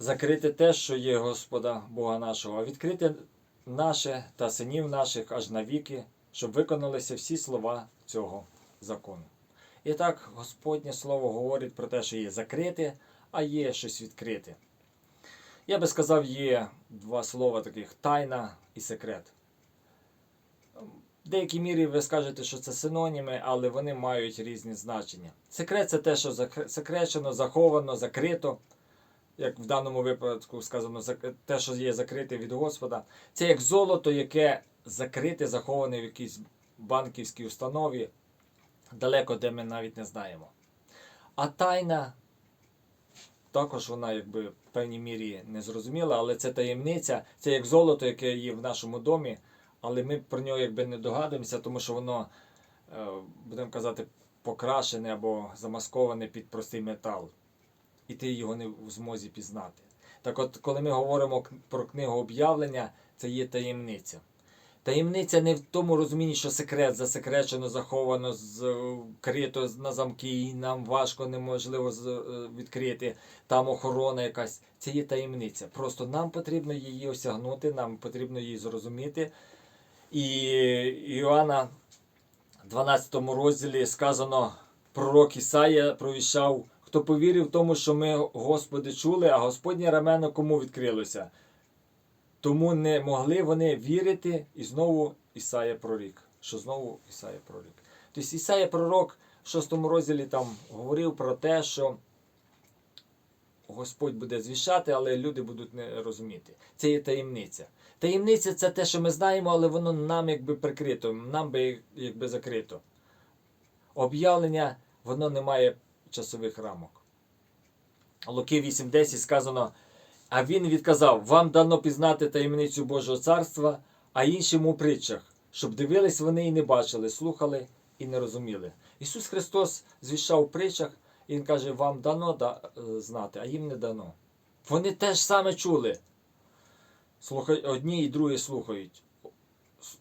закрити те, що є Господа Бога нашого, а відкрити наше та синів наших аж навіки, щоб виконалися всі слова цього закону. І так, Господнє Слово говорить про те, що є закрите, а є щось відкрите. Я би сказав, є два слова таких тайна і секрет. В деякій мірі ви скажете, що це синоніми, але вони мають різні значення. Секрет це те, що секречено, заховано, закрито. Як в даному випадку сказано, те, що є закрите від Господа. Це як золото, яке закрите, заховане в якійсь банківській установі, далеко, де ми навіть не знаємо. А тайна також вона якби в певній мірі не зрозуміла, але це таємниця, це як золото, яке є в нашому домі, але ми про нього якби не догадуємося, тому що воно, е, будемо казати, покрашене або замасковане під простий метал. І ти його не в змозі пізнати. Так от, коли ми говоримо про книгу об'явлення, це є таємниця. Таємниця не в тому розумінні, що секрет засекречено, заховано, закрито на замки, і нам важко, неможливо е, відкрити, там охорона якась. Це є таємниця. Просто нам потрібно її осягнути, нам потрібно її зрозуміти. І Іоанна в 12 розділі сказано, пророк Ісая провіщав, хто повірив тому, що ми, Господи, чули, а Господнє рамено кому відкрилося. Тому не могли вони вірити, і знову Ісая прорік. Що знову Ісая прорік. Тобто Ісая пророк в 6 розділі там говорив про те, що Господь буде звіщати, але люди будуть не розуміти. Це є таємниця. Таємниця це те, що ми знаємо, але воно нам якби прикрито, нам би якби закрито. Об'явлення, воно не має часових рамок. Луки 8.10 сказано, а він відказав: Вам дано пізнати таємницю Божого царства, а іншим у притчах, щоб дивились вони і не бачили, слухали і не розуміли. Ісус Христос звіщав у притчах, і Він каже, вам дано да, е, знати, а їм не дано. Вони теж саме чули. Слухай, одні і другі слухають.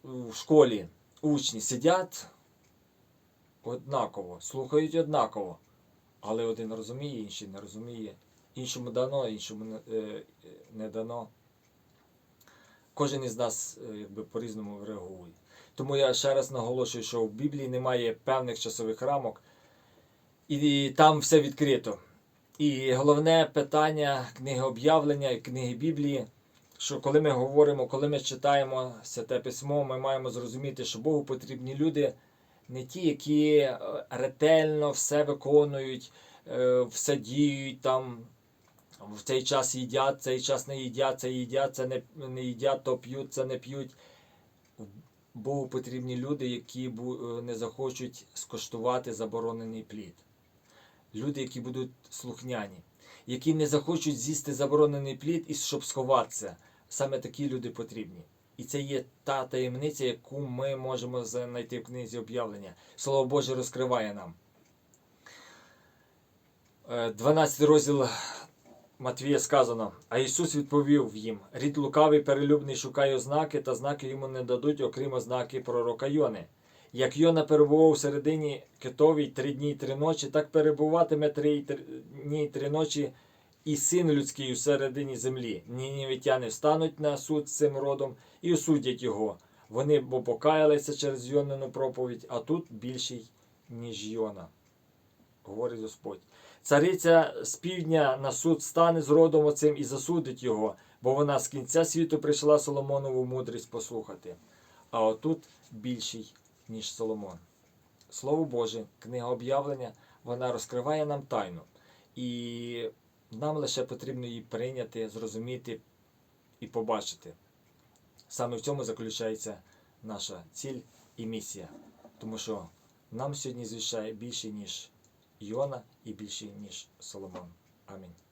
В школі учні сидять однаково, слухають однаково. Але один розуміє, інший не розуміє. Іншому дано, іншому не, е, не дано. Кожен із нас е, якби, по-різному реагує. Тому я ще раз наголошую, що в Біблії немає певних часових рамок, і там все відкрито. І головне питання книги об'явлення і книги Біблії, що коли ми говоримо, коли ми читаємо святе письмо, ми маємо зрозуміти, що Богу потрібні люди не ті, які е, ретельно все виконують, е, все діють там. В цей час їдять, цей час не їдять, це їдять, це не, не їдять, то п'ють, це не п'ють. Богу потрібні люди, які е, не захочуть скоштувати заборонений плід. Люди, які будуть слухняні, які не захочуть з'їсти заборонений плід і щоб сховатися. Саме такі люди потрібні. І це є та таємниця, яку ми можемо знайти в книзі об'явлення. Слово Боже розкриває нам. Е, 12 розділ Матвія сказано, а Ісус відповів їм: Рід лукавий перелюбний шукає ознаки, та знаки йому не дадуть, окрім ознаки пророка Йони. Як Йона перебував у середині китовій три дні й три ночі, так перебуватиме три дні й три ночі і син людський у середині землі. Нінівітяни встануть на суд з цим родом і осудять його. Вони бо покаялися через Йонину проповідь, а тут більший, ніж Йона. Говорить Господь. Цариця з півдня на суд стане з родом оцим і засудить його, бо вона з кінця світу прийшла Соломонову мудрість послухати. А отут більший, ніж Соломон. Слово Боже, книга об'явлення, вона розкриває нам тайну. І нам лише потрібно її прийняти, зрозуміти і побачити. Саме в цьому заключається наша ціль і місія. Тому що нам сьогодні звіщає більше, ніж Йона і більше, ніж Соломон. Амінь.